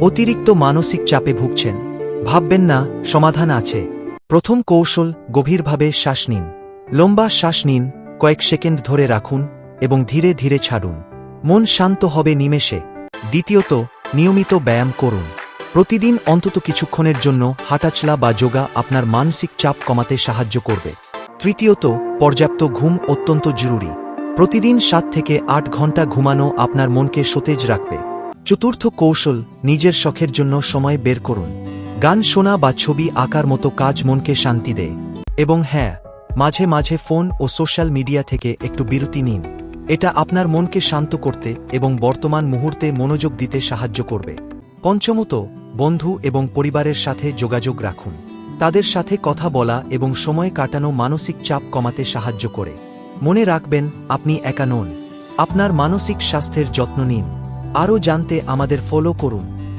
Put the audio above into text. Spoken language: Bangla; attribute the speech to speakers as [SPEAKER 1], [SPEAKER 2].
[SPEAKER 1] অতিরিক্ত মানসিক চাপে ভুগছেন। ভাববেন না, সমাধান আছে। প্রথম কৌশল, গভীরভাবে শ্বাস নিন। লম্বা শ্বাস নিন, কয়েক সেকেন্ড ধরে রাখুন এবং ধীরে ধীরে ছাড়ুন। মন শান্ত হবে নিমেষে। দ্বিতীয়ত, নিয়মিত ব্যায়াম করুন। প্রতিদিন অন্তত কিছুক্ষণের জন্য হাঁটাচলা বা যোগা আপনার মানসিক চাপ কমাতে সাহায্য করবে। তৃতীয়ত, পর্যাপ্ত ঘুম অত্যন্ত জরুরি। প্রতিদিন সাত থেকে আট ঘণ্টা ঘুমানো আপনার মনকে সতেজ রাখবে। চতুর্থ কৌশল, নিজের শখের জন্য সময় বের করুন। গান শোনা বা ছবি আঁকার মতো কাজ মনকে শান্তি দেয়। এবং হ্যাঁ মাঝে মাঝে ফোন ও সোশ্যাল মিডিয়া থেকে একটু বিরতি নিন। এটা আপনার মনকে শান্ত করতে এবং বর্তমান মুহূর্তে মনোযোগ দিতে সাহায্য করবে। পঞ্চমত, বন্ধু এবং পরিবারের সাথে যোগাযোগ রাখুন। তাদের সাথে কথা বলা এবং সময় কাটানো মানসিক চাপ কমাতে সাহায্য করে। মনে রাখবেন, আপনি একা নন। আপনার মানসিক স্বাস্থ্যের যত্ন নিন। আরও জানতে আমাদের ফলো করুন।